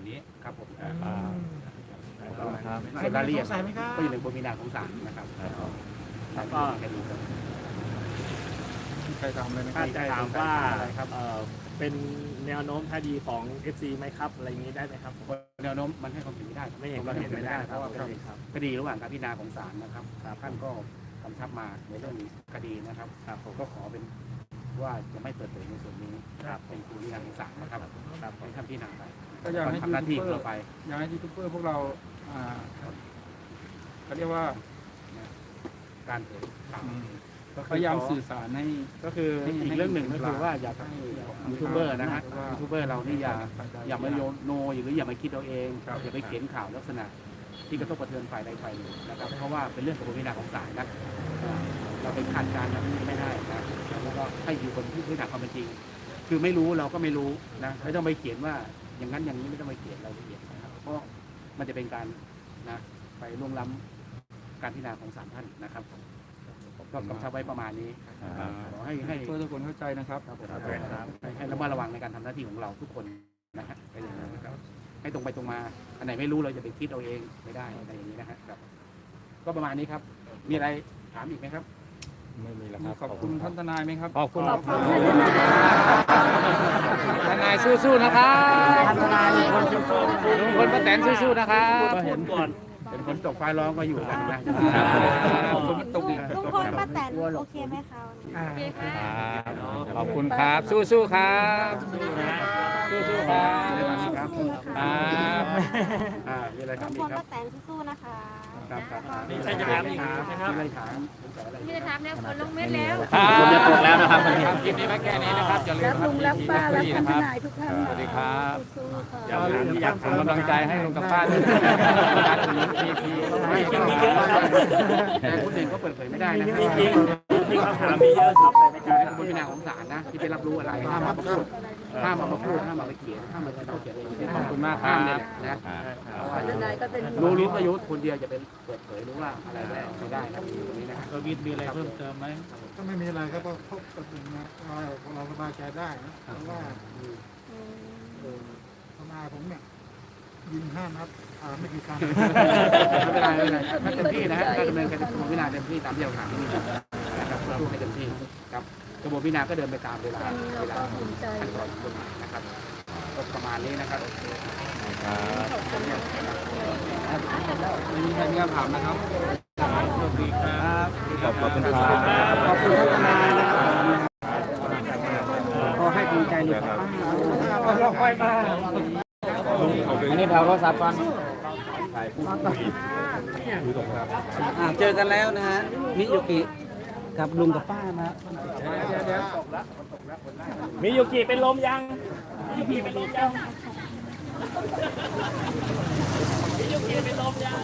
ามนี้ครับผมขอบคุณครับส่วนรายละเอียดก็อยู่ในบทมีนาของศาลนะครับแล้วก็แค่นี้ครับใครทำเลยนะถ้าจะถามว่าอะไรครับเอ่อเป็นแนวโน้มท่าดีของ FC ไหมครับอะไรอย่างนี้ได้ไหมครับแนวโน้มมันให้ความเห็นไม่ได้ไม่เห็นก็เห็นไม่ได้เพราะว่าครับเป็นคดีระหว่างการพิจารณาของศาลนะครับท่านก็กำชับมาในเรื่องคดีนะครับครับผมก็ขอเป็น ว่าจะไม่เปิดเผยในส่วนนี้ครับเป็นผู้พิจารณาของศาลนะครับครับผมให้ท่านพิจารณาไปก็อยากให้ทำหน้าที่ยูขทูอบงเบอเราร์ไป อยากให้ยูทูบเบอร์พวกเราอ่าเขาเรียกว่าการเผยข่าวอืมก็คืพยายามขอสื่อสารให้ก็คือให้อีกเรื่องหนึ่งก็คือว่าอยากให้ให้ยูทูบเบอร์นะฮะว่ายูทูบเบอร์เรานี่อย่าอย่ามาโยนโนหรืออย่ามาคิดเอาเองครับอย่าไปเขียนข่าวลักษณะที่กระทบกระเทือนฝ่ายใดฝ่ายหนึ่งนะครับเพราะว่าเป็นเรื่องของบทพิจารณาของศาลนะอ่า เราไปคาดการณ์แบบนี้ไม่ได้นะแล้วก็ให้อยู่บนพื้นฐานความเป็นจริง คือไม่รู้เราก็ไม่รู้นะไม่ต้องไปเขียนว่าอย่างนั้นอย่างนี้ไม่ต้องไปเขียนรายละเอียดนะครับเพราะมันจะเป็นการนะไปล่วงล้ำการพิจารณาของศาลท่านนะครับก็กำชับไว้ประมาณนี้ขอให้ให้เพื่อทุกคนเข้าใจนะครับครับผมให้ให้ระมัดระวังในการทำหน้าที่ของเราทุกคนนะฮะเป็นอย่างนั้นนะครับให้ตรงไปตรงมา อันไหนไม่รู้เราจะไปคิดเอาเองไม่ได้อะไรอย่างนี้นะฮะครับ ก็ประมาณนี้ครับ มีอะไรถามอีกไหมครับ ไม่มีแล้วครับขอบคุณท่านทนายไหมครับ ขอบคุณขอบคุณทนายสู้ๆนะครับทนายลุงพลป้าแตนสู้ๆนะครับก็เห็นก่อนเห็นฝนตกฟ้าร้องก็อยู่กันนะขอบคุณตกอีกลุงพลป้าแตนโอเคไหมคะขอบคุณครับสู้ๆครับสู้ๆครับครับครับอ่า มีอะไรถาลุมงพลอีกครับป้าแตนสู้ๆนะคะ ครับครับมีใครจะถามอีกไหมครับ มีอะไรถามสงสัยอะไรมีจะถามแนวฝนลงเม็ดแล้วฝนจะตกแล้วนะครับคลิปนี้ไว้แค่นี้นะครับอย่าลืมรับลุงรับป้ารับท่านทนะครับนายทุกท่านสวัสดีครับสู้ๆค่ะอย่าลืมอยากส่งกำลังใจให้ลุงกับป้าด้วยการอุดหนุนพีพี ไม่จริงแต่คนอื่นก็เปิดเผยไม่ได้นะจริง ๆที่คำถามมีเยอะครับแต่ไม่กกาล้ารเป็นพิจารณาของศาลนะที่ไปรับรู้อะไรห้ามมาพูดห้ามมาพูดห้ามมาเขียนห้ามมาเขียนเองขอบคุณมากห้ามเนี่ยนะทนายก็เป็นรู้รู้ประโยุทธ์คนเดียวจะเป็นเปิดเผยรู้ว่าอะไรได้ไม่ได้นะตรงนี้นะกวิทมีอะไรเพิ่มเติมไหมก็ไม่มีอะไรครับก็พบกันนะว่าเราสบายใจได้นะเพราะว่าเออทนาผมเนี่ยยิงห้านัดไม่กี่ครั้งไม่เป็นไรไม่เป็นไรถ้าเต็มที่นะฮะถ้าดำเนินการกระบวนพิจารณาเต็มที่ตามที่เราถามนี่ สู้ให้เต็มที่ครับกระบวนพิจารณาก็เดินไปตามเวลาเวลาขั้นตอนกฎหมายนะครับก็ประมาณนี้นะครับไม่มีใครมีคำถามนะครับขอบคุณครับขอบคุณท่านทนายนะครับขอให้กำลังใจลูกป้าเราค่อยมาอันนี้แถวโทรศัพท์ก่อนอ่าเจอกันแล้วนะฮะมิยุกิ กับลุงกับป้านะฮะมียูกิเป็นลมยังมียูกิเป็นลมยังมียูกิเป็นลมยัง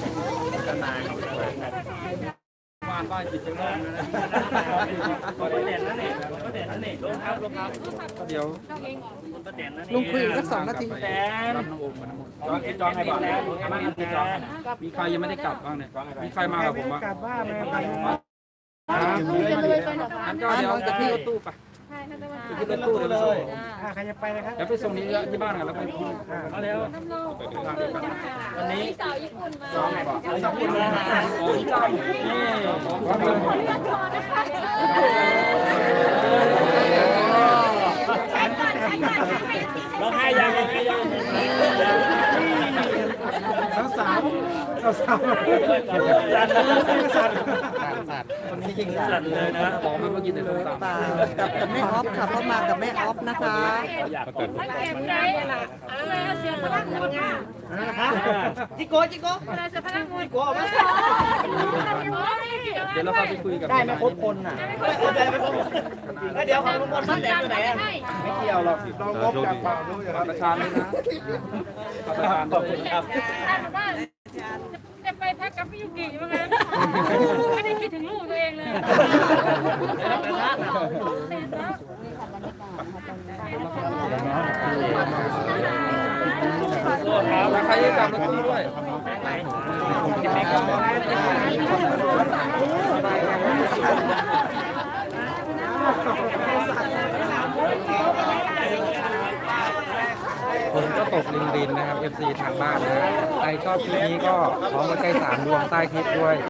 บ้านบ้านจิตจังเลยก็เด่นนั่นเองก็เด่นนั่นเองลงครับลงครับเดี๋ยวก็เด่นนั่นเองลุงคุยอีกสักสองนาทีแดนรับน้องโอมมาน้ำมนต์จองจองให้บอกแล้วมาจองมีใครยังไม่ได้กลับบ้างเนี่ยมีใครมากับผมบ้างก ลันเลยไปงั้นก็เดี๋ยวจะพี่รถตู้ไปขึ้นรถตู้เดี๋ยวไปส่งอ่าใครจะไปนะครับเดี๋ยวไปส่งที่ที่บ้านกันแล้วไปพูดเอาเร็ววันนี้สาวญี่ปุ่นมาขอบคุณนะของเจ้านี่ของเจ้าร้องไห้ยังร้องไห้ยังสาวสาวสาวสาว คนนี้ยิงสั่นเลยนะของมันก็กินแต่ส้มตำเปล่ากับกับแม่ออฟค่ะพ่อมากับแม่ออฟนะคะอยากกดจิโกจิโกเดี๋ยวเราเข้าไปคุยกับได้ไหมครบคนน่ะได้ไหมครบแล้วเดี๋ยวของลุงพลป้าแตนอยู่ไหนอะไม่เกี่ยวหรอกเรางบจากฝั่งนู้นอย่างประชาเลยนะประชาขอบคุณครับจะไปพักกับพี่ยุกิว่างั้นไม่ได้คิดถึงลูกตัวเองเล ยแล้วใครจะกรถตู้ด้วยฝนก็ตกลิงดินนะครับ FC ทางบ้านนะฮะใครชอบคลิปนี้ก็ขอหัวใจสามดวงใต้คลิปด้วย